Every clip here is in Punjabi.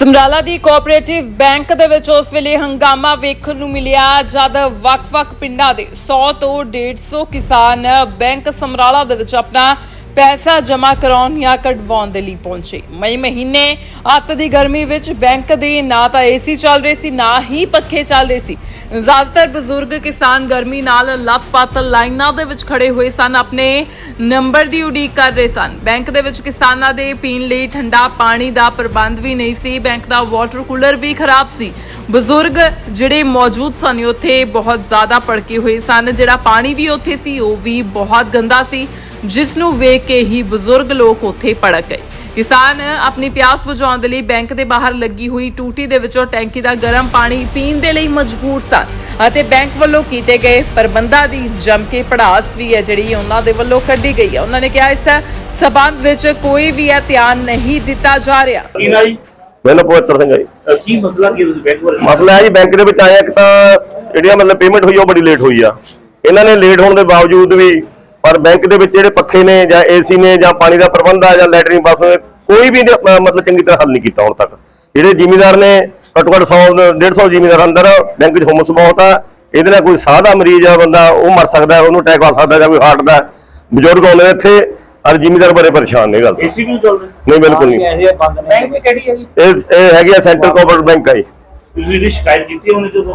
ਸਮਰਾਲਾ ਦੀ ਕੋਆਪਰੇਟਿਵ ਬੈਂਕ ਦੇ ਵਿੱਚ ਉਸ ਵੇਲੇ ਹੰਗਾਮਾ ਵੇਖਣ ਨੂੰ ਮਿਲਿਆ, ਜਦ ਵੱਖ-ਵੱਖ ਪਿੰਡਾਂ ਦੇ 100 ਤੋਂ 150 ਕਿਸਾਨ ਬੈਂਕ ਸਮਰਾਲਾ ਦੇ ਵਿੱਚ ਆਪਣਾ ਪੈਸਾ ਜਮ੍ਹਾਂ ਕਰਾਉਣ ਜਾਂ ਕਢਵਾਉਣ ਦੇ ਲਈ ਪਹੁੰਚੇ। ਮਈ ਮਹੀਨੇ ਅੱਤ ਦੀ ਗਰਮੀ ਵਿੱਚ ਬੈਂਕ ਦੇ ਨਾ ਤਾਂ ਏਸੀ ਚੱਲ ਰਹੇ ਸੀ, ਨਾ ਹੀ ਪੱਖੇ ਚੱਲ ਰਹੇ ਸੀ। ਜ਼ਿਆਦਾਤਰ ਬਜ਼ੁਰਗ ਕਿਸਾਨ ਗਰਮੀ ਨਾਲ ਲੱਤ-ਪੱਤ ਲਾਈਨਾਂ ਦੇ ਵਿੱਚ ਖੜੇ ਹੋਏ ਸਨ, ਆਪਣੇ ਨੰਬਰ ਦੀ ਉਡੀਕ ਕਰ ਰਹੇ ਸਨ। ਬੈਂਕ ਦੇ ਵਿੱਚ ਕਿਸਾਨਾਂ ਦੇ ਪੀਣ ਲਈ ਠੰਡਾ ਪਾਣੀ ਦਾ ਪ੍ਰਬੰਧ ਵੀ ਨਹੀਂ ਸੀ, ਬੈਂਕ ਦਾ ਵਾਟਰ ਕੂਲਰ ਵੀ ਖਰਾਬ ਸੀ। ਬਜ਼ੁਰਗ ਜਿਹੜੇ ਮੌਜੂਦ ਸਨ, ਉੱਥੇ ਬਹੁਤ ਜ਼ਿਆਦਾ ਭੜਕੇ ਹੋਏ ਸਨ। ਜਿਹੜਾ ਪਾਣੀ ਵੀ ਉੱਥੇ ਸੀ, ਉਹ ਵੀ ਬਹੁਤ ਗੰਦਾ ਸੀ। ਜਿਸ ਨੂੰ ਵੇਖ ਕੇ ਹੀ ਬਜ਼ੁਰਗ ਲੋਕ ਉੱਥੇ ਭੜਕ ਗਏ। ਕਿਸਾਨ ਆਪਣੀ ਪਿਆਸ ਬੁਝਾਉਣ ਦੇ ਲਈ ਬੈਂਕ ਦੇ ਬਾਹਰ ਲੱਗੀ ਹੋਈ ਟੂਟੀ ਦੇ ਵਿੱਚੋਂ ਟੈਂਕੀ ਦਾ ਗਰਮ ਪਾਣੀ ਪੀਣ ਦੇ ਲਈ ਮਜਬੂਰ ਸਨ ਅਤੇ ਬੈਂਕ ਵੱਲੋਂ ਕੀਤੇ ਗਏ ਪ੍ਰਬੰਧਾਂ ਦੀ ਜੰਮ ਕੇ ਪੜਾਸ ਵੀ ਹੈ ਜਿਹੜੀ ਉਹਨਾਂ ਦੇ ਵੱਲੋਂ ਕੱਢੀ ਗਈ ਹੈ। ਉਹਨਾਂ ਨੇ ਕਿਹਾ ਇਸ ਸਬੰਧ ਵਿੱਚ ਕੋਈ ਵੀ ਹੈ ਧਿਆਨ ਨਹੀਂ ਦਿੱਤਾ ਜਾ ਰਿਹਾ। ਕੀ ਨਾ ਜੀ? ਮੈਨੂੰ ਪਵਿੱਤਰ ਸਿੰਘ ਜੀ। ਅਹ ਕੀ ਮਸਲਾ ਕੀ ਤੁਸੀਂ ਬੈਂਕ ਬਾਰੇ ਮਸਲਾ ਹੈ ਜੀ ਬੈਂਕ ਦੇ ਵਿੱਚ ਆਇਆ ਇੱਕ ਤਾਂ ਜਿਹੜੀਆਂ ਮਤਲਬ ਪੇਮੈਂਟ ਹੋਈ ਆ, ਉਹ ਬੜੀ ਲੇਟ ਹੋਈ ਆ। ਇਹਨਾਂ ਨੇ ਲੇਟ ਹੋਣ ਦੇ ਬਾਵਜੂਦ ਵੀ ਪਰ ਬੈਂਕ ਦੇ ਵਿੱਚ ਜਿਹੜੇ ਪੱਖੇ ਨੇ ਜਾਂ ਏਸੀ ਨੇ ਜਾਂ ਪਾਣੀ ਦਾ ਪ੍ਰਬੰਧ ਆ ਜਾਂ ਲੈਟਰਿੰਗ ਬਾਥਰੂਮ ਕੋਈ ਵੀ ਮਤਲਬ ਚੰਗੀ ਤਰ੍ਹਾਂ ਹੱਲ ਨਹੀਂ ਕੀਤਾ ਹੁਣ ਤੱਕ। ਜਿਹੜੇ ਜ਼ਿਮੀਦਾਰ ਨੇ ਘੱਟੋ ਘੱਟ 100 150 ਜ਼ਿਮੀਦਾਰ ਅੰਦਰ ਬੈਂਕ 'ਚ ਹੁਮਸ ਬਹੁਤ ਆ ਇਹਦੇ ਨਾਲ ਕੋਈ ਸਾਹ ਦਾ ਮਰੀਜ਼ ਆ ਬੰਦਾ ਉਹ ਮਰ ਸਕਦਾ ਉਹਨੂੰ ਅਟੈਕ ਆ ਸਕਦਾ ਜਾਂ ਕੋਈ ਹਾਰਟ ਦਾ ਬਜ਼ੁਰਗ ਆਉਂਦੇ ਇੱਥੇ ਔਰ ਜ਼ਿਮੀਦਾਰ ਬੜੇ ਪਰੇਸ਼ਾਨ ਨੇ ਗੱਲ ਤੋਂ। ਏਸੀ ਵੀ ਚੱਲ ਰਿਹਾ ਨਹੀਂ ਬਿਲਕੁਲ ਨਹੀਂ। ਬੈਂਕ ਵੀ ਕਿਹੜੀ ਹੈ ਜੀ ਇਹ ਇਹ ਹੈਗੀ ਆ ਸੈਂਟਰਲ ਕੋਆਪਰੇਟਿਵ ਬੈਂਕ ਆ ਜੀ ਤੁਸੀਂ ਇਹਦੀ ਸ਼ਿਕਾਇਤ ਕੀਤੀ ਹੋਣੀ ਜਦੋਂ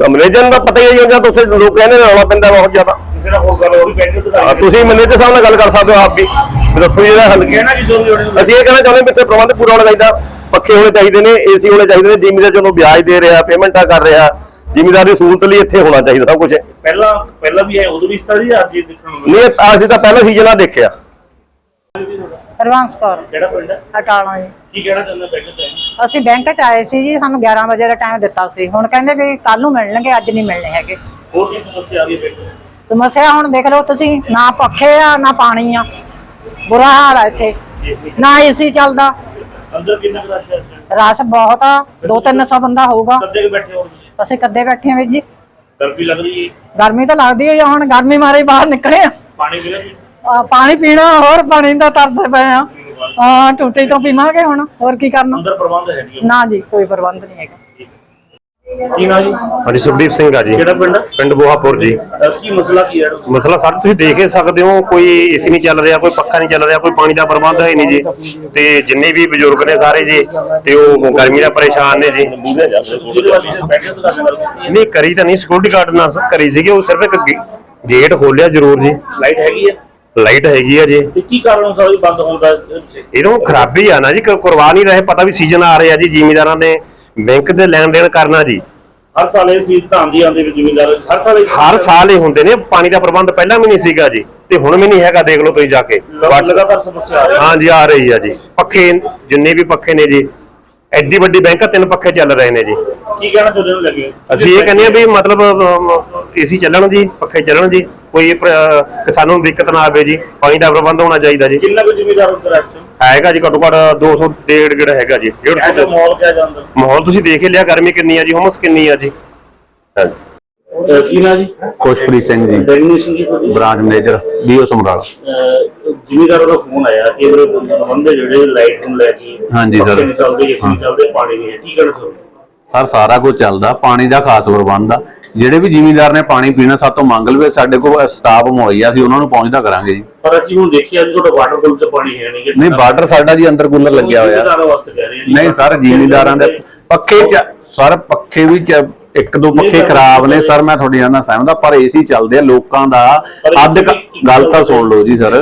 ਮੈਨੇਜਰ ਦਾ ਪਤਾ ਹੀ ਹੈ ਜਾਂ ਉੱਥੇ ਲੋਕ ਕਹਿੰਦੇ ਨੇ ਰੌਲਾ ਪੈਂਦਾ ਬਹੁਤ ਜ਼ਿਆਦਾ। ਕਿਸੇ ਨਾਲ ਹੋਰ ਗੱਲ ਹੋ ਰਹੀ ਬੈਂਕ ਤੋਂ ਤੁਸੀਂ ਮੈਨੇਜਰ ਸਾਹਿਬ ਨਾਲ ਗੱਲ ਕਰ ਸਕਦੇ ਹੋ ਆਪ ਵੀ। ਵੀ ਦੱਸੋ ਜੀ ਇਹਦਾ ਹੱਲ ਕੀ ਅਸੀਂ ਇਹ ਕਹਿਣਾ ਚਾਹੁੰਦੇ ਵੀ ਇੱਥੇ ਪ੍ਰਬੰਧ ਪੂਰਾ ਹੋਣਾ ਚਾਹੀਦਾ ਪੱਖੇ ਹੋਣੇ ਚਾਹੀਦੇ ਨੇ ਏਸੀ ਹੋਣੇ ਚਾਹੀਦੇ ਨੇ ਜ਼ਿਮੀਦਾਰ ਜਦੋਂ ਵਿਆਜ ਦੇ ਰਿਹਾ ਪੇਮੈਂਟਾਂ ਕਰ ਰਿਹਾ ਜ਼ਿਮੀਦਾਰ ਦੀ ਸਹੂਲਤ ਲਈ ਇੱਥੇ ਹੋਣਾ ਚਾਹੀਦਾ ਸਭ ਕੁਝ ਪਹਿਲਾਂ ਪਹਿਲਾਂ ਵੀ ਹੈ ਉਦੋਂ ਵੀ ਅੱਜ ਇਹ ਦੇਖਣ ਨੂੰ ਨਹੀਂ ਅਸੀਂ ਤਾਂ ਪਹਿਲਾ ਸੀਜ਼ਨ ਆ ਦੇਖਿਆ। ਹਰਵੰਸ ਕੌਰ। ਕਿਹੜਾ ਪਿੰਡ ਹੈ? ਅਟਾਲਾ ਜੀ। ਕੀ ਕਹਿਣਾ ਚਾਹੁੰਦਾ ਬੈਂਕ ਤੇ ਅਸੀਂ ਬੈਂਕ 'ਚ ਆਏ ਸੀ ਜੀ ਸਾਨੂੰ 11 ਵਜੇ ਦਾ ਟਾਈਮ ਦਿੱਤਾ ਸੀ। ਹੁਣ ਕਹਿੰਦੇ ਵੀ ਕੱਲ ਨੂੰ ਮਿਲਣਗੇ ਅੱਜ ਨਹੀਂ ਮਿਲਣੇ ਹੈਗੇ। ਹੋਰ ਕੀ ਸਮੱਸਿਆ ਆ ਰਹੀ ਹੈ ਬੈਂਕ ਸਮੱਸਿਆ ਹੁਣ ਦੇਖ ਲਓ ਤੁਸੀਂ ਨਾ ਪੱਖੇ ਆ ਨਾ ਪਾਣੀ ਆ। ਬੁਰਾ ਹਾਲ ਆ ਇੱਥੇ। ਨਾ ਏਸੀ ਚੱਲਦਾ। ਅੰਦਰ ਕਿੰਨਾ ਕੁ ਰਸ਼ ਹੈ ਇਸ time? ਰਸ਼ ਬਹੁਤ ਆ 2-300 ਬੰਦਾ ਹੋਊਗਾ। ਕੱਦੇ ਕੇ ਬੈਠੇ ਹੋ ਤੁਸੀਂ? ਅਸੀਂ ਕੱਦੇ ਬੈਠੇ ਆ ਵੀਰ ਜੀ। ਗਰਮੀ ਲੱਗ ਰਹੀ ਹੈ? ਗਰਮੀ ਤਾਂ ਲੱਗਦੀ ਹੈ ਹੁਣ ਗਰਮੀ ਮਾਰੇ ਹੀ ਬਾਹਰ ਨਿਕਲੇ ਆ। ਪਾਣੀ ਆ, ਪਾਣੀ ਪੀਣਾ ਹੋਰ ਪਾਣੀ ਦਾ ਤਰਸ ਪਏ ਆ ਹਾਂ ਟੂਟੀ ਤੋਂ ਪੀਵਾਂਗੇ ਹੁਣ ਹੋਰ ਕੀ ਕਰਨਾ? ਅੰਦਰ ਪ੍ਰਬੰਧ ਹੈ ਨਹੀਂ ਨਾ ਜੀ ਕੋਈ ਪ੍ਰਬੰਧ ਨਹੀਂ ਹੈਗਾ। ਕੀ ਨਾ ਜੀ? ਹਾਂਜੀ ਸੁਖਦੀਪ ਸਿੰਘ ਆ ਜੀ। ਕਿਹੜਾ ਪਿੰਡ? ਪਿੰਡ ਬੋਹਾਪੁਰ ਜੀ। ਅਹ ਕੀ ਮਸਲਾ ਕੀ ਹੈ? ਮਸਲਾ ਸਰ ਤੁਸੀਂ ਦੇਖ ਹੀ ਸਕਦੇ ਹੋ ਕੋਈ ਏਸੀ ਨਹੀਂ ਚੱਲ ਰਿਹਾ ਕੋਈ ਪੱਖਾ ਨਹੀਂ ਚੱਲ ਰਿਹਾ ਕੋਈ ਪਾਣੀ ਦਾ ਪ੍ਰਬੰਧ ਹੈ ਨਹੀਂ ਜੀ। ਤੇ ਜਿੰਨੇ ਵੀ ਬਜ਼ੁਰਗ ਨੇ ਸਾਰੇ ਜੀ ਤੇ ਉਹ ਗਰਮੀ ਨਾਲ ਪਰੇਸ਼ਾਨ ਨੇ ਜੀ। ਤੁਸੀਂ ਇਹਦੇ ਬਾਰੇ ਬੈਂਕ ਤੋਂ ਗੱਲ ਕੀਤੀ ਹੈ ਨਹੀਂ ਕਰੀ ਤਾਂ ਨਹੀਂ ਸਿਕਿਉਰਿਟੀ ਗਾਰਡ ਨਾਲ ਕਰੀ ਸੀਗੇ ਉਹ ਸਿਰਫ ਇੱਕ ਗੇ- ਗੇਟ ਖੋਲਿਆ ਜ਼ਰੂਰ ਜੀ। ਲਾਈਟ ਹੈਗੀ ਹੈ? ਲਾਈਟ ਹੈਗੀ ਆ ਜੀ। ਤੇ ਕੀ ਕਾਰਨ ਹੋ ਸਕਦਾ ਬੰਦ ਹੋਣ ਦਾ ਇਹਨੂੰ ਖਰਾਬੀ ਆ ਨਾ ਜੀ ਕਰਵਾ ਨਹੀਂ ਰਹੇ ਪਤਾ ਵੀ ਸੀਜ਼ਨ ਆ ਰਿਹਾ ਜੀ ਜ਼ਿਮੀਦਾਰਾਂ ਨੇ ਬੈਂਕ ਦੇ ਲੈਣ ਦੇਣ ਕਰਨਾ ਜੀ। ਹਰ ਸਾਲ ਇਹ ਸੀਟ ਤਾਂ ਆਉਂਦੀ ਵੀ ਜ਼ਿਮੀਂਦਾਰ ਹਰ ਸਾਲ ਹਰ ਸਾਲ ਹੀ ਹੁੰਦੇ ਨੇ ਪਾਣੀ ਦਾ ਪ੍ਰਬੰਧ ਪਹਿਲਾਂ ਵੀ ਨਹੀਂ ਸੀਗਾ ਜੀ ਤੇ ਹੁਣ ਵੀ ਨਹੀਂ ਹੈਗਾ ਦੇਖ ਲਓ ਤੁਸੀਂ ਜਾ ਕੇ। ਲਗਾ- ਲਗਾਤਾਰ ਸਮੱਸਿਆ ਆ ਰਹੀ ਹੈ। ਹਾਂਜੀ ਆ ਰਹੀ ਆ ਜੀ। ਪੱਖੇ ਜਿੰਨੇ ਵੀ ਪੱਖੇ ਨੇ ਜੀ ਐਡੀ ਵੱਡੀ ਬੈਂਕ ਤਿੰਨ ਪੱਖੇ ਚੱਲ ਰਹੇ ਨੇ ਜੀ। ਕੀ ਕਹਿਣਾ ਚਾਹੁੰਦੇ ਹੋ ਲੱਗੇ ਅਸੀਂ ਇਹ ਕਹਿੰਦੇ ਆ ਵੀ ਮਤਲਬ ਏਸੀ ਚੱਲਣ ਜੀ ਪੱਖੇ ਚੱਲਣ ਜੀ। ਕੋਈ ਕਿਸਾਨਾਂ ਨੂੰ ਦਿੱਕਤ ਨਾ ਆਵੇ ਜੀ। ਪਾਣੀ ਦਾ ਪ੍ਰਬੰਧ ਹੋਣਾ ਚਾਹੀਦਾ ਜੀ। ਕਿੰਨਾ ਕੁ ਜ਼ਿਮੀਂਦਾਰ ਉੱਧਰ ਟਾਈਮ ਹੈਗਾ ਜੀ ਘੱਟੋ ਘੱਟ 200 ਡੇਢ ਗੇੜ ਹੈਗਾ ਜੀ। 150 ਐਜਾ ਮਾਹੌਲ ਕਿਹਾ ਜਾਂਦਾ। ਮਾਹੌਲ ਤੁਸੀਂ ਦੇਖ ਹੀ ਲਿਆ ਗਰਮੀ ਕਿੰਨੀ ਆ ਜੀ ਹਮਸ ਕਿੰਨੀ ਆ ਜੀ। ਹਾਂਜੀ ਅਹ ਕੀ ਨਾ ਜੀ? ਖੁਸ਼ਪ੍ਰੀਤ ਸਿੰਘ ਜੀ। ਡੈਗਨੇਸ਼ਨ ਕੀ ਤੁਹਾਡੀ? Branch manager BO Samrala. ਜ਼ਿਮੀਂਦਾਰਾਂ ਦਾ ਫੋਨ ਆਇਆ ਕਿ ਇਹਦੇ ਪ੍ਰਬੰਧ ਜਿਹੜੇ ਲਾਈਟ ਨੂੰ ਲੈ ਕੇ ਹਾਂਜੀ ਸਰ। ਚੱਲਦੇ ਏਸੀ ਚੱਲਦੇ ਪਾਣੀ ਨਹੀਂ ਹੈ। ਕੀ ਚਾਹੁੰਦੇ ਸਰ ਸਾਰਾ ਕੁਝ ਚੱਲਦਾ ਪਾਣੀ ਦਾ ਖਾਸ ਪ੍ਰਬੰਧ ਆ। ਜਿਹੜੇ ਵੀ ਜ਼ਿਮੀਂਦਾਰ ਨੇ ਪਾਣੀ ਪੀਣਾ ਸਾਤੋਂ ਮੰਗ ਲਵੇ ਸਾਡੇ ਕੋਲ ਸਟਾਫ ਮੁਹੱਈਆ ਸੀ ਉਹਨਾਂ ਨੂੰ ਪਹੁੰਚਦਾ ਕਰਾਂਗੇ ਜੀ। ਪਰ ਅਸੀਂ ਹੁਣ ਦੇਖਿਆ ਜੀ ਤੁਹਾਡਾ ਵਾਟਰ ਕੂਲਰ ਚ ਪਾਣੀ ਹੈ ਨਹੀਂ ਨਹੀਂ ਬਾਰਡਰ ਸਾਡਾ ਜੀ ਅੰਦਰ ਕੂਲਰ ਲੱਗਿਆ ਹੋਇਆ। ਨਹੀਂ ਸਰ ਜ਼ਿਮੀਂਦਾਰਾਂ ਦੇ ਪੱਖੇ ਚ ਸਰ ਪੱਖੇ ਵੀ ਇੱਕ ਦੋ ਪੱਖੇ ਖਰਾਬ ਨੇ ਸਰ ਮੈਂ ਤੁਹਾਡੀ ਨਾਲ ਸਹਿਮਤ ਹਾਂ ਪਰ ਏਸੀ ਚੱਲਦੇ ਆ ਲੋਕਾਂ ਦਾ ਅੱਧ ਗੱਲ ਤਾਂ ਸੁਣ ਲਓ ਜੀ ਸਰ।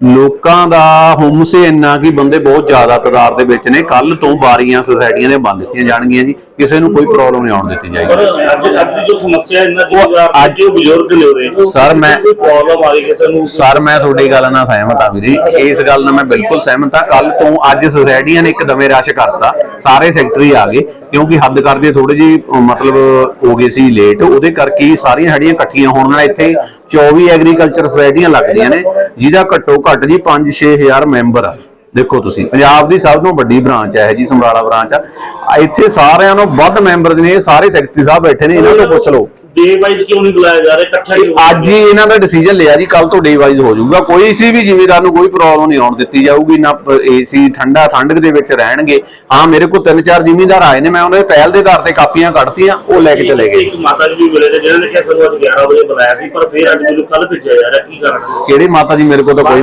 ਲੋਕਾਂ ਦਾ ਹੁਮਸੇ ਇੰਨਾ ਕਿ ਬੰਦੇ ਬਹੁਤ ਜ਼ਿਆਦਾ ਤਾਦਾਦ ਦੇ ਵਿੱਚ ਨੇ ਕੱਲ ਤੋਂ ਬਾਰੀਆਂ ਸੁਸਾਇਟੀਆਂ ਨੇ ਬੰਦ ਕੀਤੀਆਂ ਜਾਣਗੀਆਂ ਜੀ। ਕਿਸੇ ਨੂੰ ਕੋਈ ਪ੍ਰੋਬਲਮ ਨਹੀਂ ਆਉਣ ਦਿੱਤੀ ਪਰ ਜਾਏਗੀ ਅੱਜ ਅੱਜ ਦੀ ਜੋ ਸਮੱਸਿਆ ਇਹਨਾਂ ਜ਼ਿਮੀਂਦਾਰ ਅੱਜ ਜੋ ਬਜ਼ੁਰਗ ਨੇ ਉਰੇ ਸਰ, ਮੈਂ- ਕੋਈ ਪ੍ਰੋਬਲਮ ਆ ਰਹੀ ਕਿਸੇ ਨੂੰ ਸਰ ਮੈਂ ਤੁਹਾਡੀ ਗੱਲ ਨਾਲ ਸਹਿਮਤ ਹਾਂ ਵੀਰੇ। ਇਸ ਗੱਲ ਨਾਲ ਮੈਂ ਬਿਲਕੁਲ ਸਹਿਮਤ ਹਾਂ ਕੱਲ ਤੋਂ ਅੱਜ ਸੁਸਾਇਟੀਆਂ ਨੇ ਇੱਕਦਮੇ ਰਸ਼ ਕਰਤਾ। ਸਾਰੇ ਸੈਕਟਰੀ ਆ ਗਏ ਕਿਉਂਕਿ ਹੱਦ ਕਰਦੇ ਥੋੜੇ ਜੀ ਮਤਲਬ ਹੋ ਗਏ ਸੀ ਲੇਟ ਉਹਦੇ ਕਰਕੇ ਸਾਰੀਆਂ ਸਾਡੀਆਂ ਇਕੱਠੀਆਂ ਹੋਣ ਨਾਲ ਇੱਥੇ 24 ਐਗਰੀਕਲਚਰ ਸੁਸਾਇਟੀਆਂ ਲੱਗਦੀਆਂ ਨੇ ਜਿਹਦਾ ਘੱਟੋ ਘੱਟ ਜੀ 5-6000 ਮੈਂਬਰ ਆ। ਦੇਖੋ ਤੁਸੀਂ, ਪੰਜਾਬ ਦੀ ਸਭ ਤੋਂ ਵੱਡੀ ਬ੍ਰਾਂਚ ਹੈ ਜੀ ਸਮਰਾਲਾ ਬ੍ਰਾਂਚ ਆ। ਇੱਥੇ ਸਾਰਿਆਂ ਨੂੰ ਵੱਧ ਮੈਂਬਰ ਨੇ ਸਾਰੇ ਸੈਕਟਰੀ ਸਾਹਿਬ ਬੈਠੇ ਨੇ, ਇਹਨਾਂ ਤੋਂ ਪੁੱਛ ਲਓ। ਡੇ ਵਾਈਜ਼ ਕਿਉਂ ਨਹੀਂ ਬੁਲਾਇਆ ਜਾ ਰਿਹਾ? ਇਕੱਠਾ ਹੀ ਹੋਣਾ ਅੱਜ ਹੀ ਇਹਨਾਂ ਦਾ ਡਿਸੀਜਨ ਲਿਆ ਜੀ ਕੱਲ ਤੋਂ ਡੇ ਵਾਈਜ਼ ਹੋ ਜਾਊਗਾ। ਕੋਈ ਸੀ ਵੀ ਜ਼ਿਮੀਦਾਰ ਨੂੰ ਕੋਈ ਪ੍ਰੋਬਲਮ ਨਹੀਂ ਆਉਣ ਦਿੱਤੀ ਜਾਊਗੀ ਨਾ ਏਸੀ ਠੰਡਾ ਠੰਡਕ ਦੇ ਵਿੱਚ ਰਹਿਣਗੇ। ਹਾਂ ਮੇਰੇ ਕੋਲ ਤਿੰਨ ਚਾਰ ਜ਼ਿਮੀਦਾਰ ਆਏ ਨੇ ਮੈਂ ਉਹਨਾਂ ਦੇ ਪਹਿਲ ਦੇ ਆਧਾਰ ਤੇ ਕਾਪੀਆਂ ਕੱਢਤੀਆਂ ਉਹ ਲੈ ਕੇ ਚਲੇ ਗਏ। ਇੱਕ ਮਾਤਾ ਜੀ ਵੀ ਮਿਲੇ ਨੇ ਜਿਹਨਾਂ ਨੇ ਕਿਹਾ ਸਾਨੂੰ ਅੱਜ 11 ਵਜੇ ਬੁਲਾਇਆ ਸੀ ਪਰ ਫਿਰ ਅੱਜ ਮੈਨੂੰ ਕੱਲ ਭੇਜਿਆ ਜਾ ਰਿਹਾ ਕੀ ਕਾਰਨ ਹੈ? ਕਿਹੜੇ ਮਾਤਾ ਜੀ ਮੇਰੇ ਕੋਲ ਤਾਂ ਕੋਈ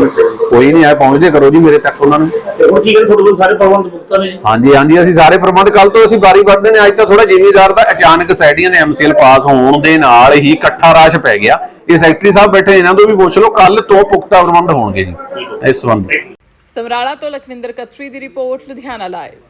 ਕੋਈ ਨਹੀਂ ਆਇਆ ਪਹੁੰਚਦੇ ਕਰੋ ਜੀ ਮੇਰੇ ਤੱਕ ਉਹਨਾਂ ਨੂੰ। ਤੇ ਹੁਣ ਕੀ ਕਹਿੰਦੇ ਤੁਹਾਡੇ ਕੋਲ ਸਾਰੇ ਪ੍ਰਬੰਧ ਨੇ? ਹਾਂਜੀ ਹਾਂਜੀ ਅਸੀਂ ਸਾਰੇ ਪ੍ਰਬੰਧ ਕੱਲ ਤੋਂ ਅਸੀਂ ਬਾਰੀ ਵੱਢਦੇ ਨੇ ਅੱਜ ਤਾਂ ਥੋੜਾ ਜ਼ਿਮੀਦਾਰ ਦਾ ਅਚਾਨਕ ਸੈਡੀਆਂ ਦੇ ਐਮਸੀਐਲ ਪਾਸ ਹੋਣ ਦੇ ਨਾਲ ਹੀ ਇਕੱਠਾ ਰਾਸ਼ ਪੈ ਗਿਆ। ਇਹ ਸੈਕਟਰੀ ਸਾਹਿਬ ਬੈਠੇ ਇਹਨਾਂ ਤੋਂ ਵੀ ਪੁੱਛ ਲਓ ਕੱਲ ਤੋਂ ਪੁਖਤਾ ਪ੍ਰਬੰਧ ਹੋਣਗੇ ਜੀ, ਇਸ ਸੰਬੰਧ ਸਮਰਾਲਾ ਤੋਂ ਲਖਵਿੰਦਰ ਕਤਰੀ ਦੀ ਰਿਪੋਰਟ, ਲੁਧਿਆਣਾ ਲਾਈਵ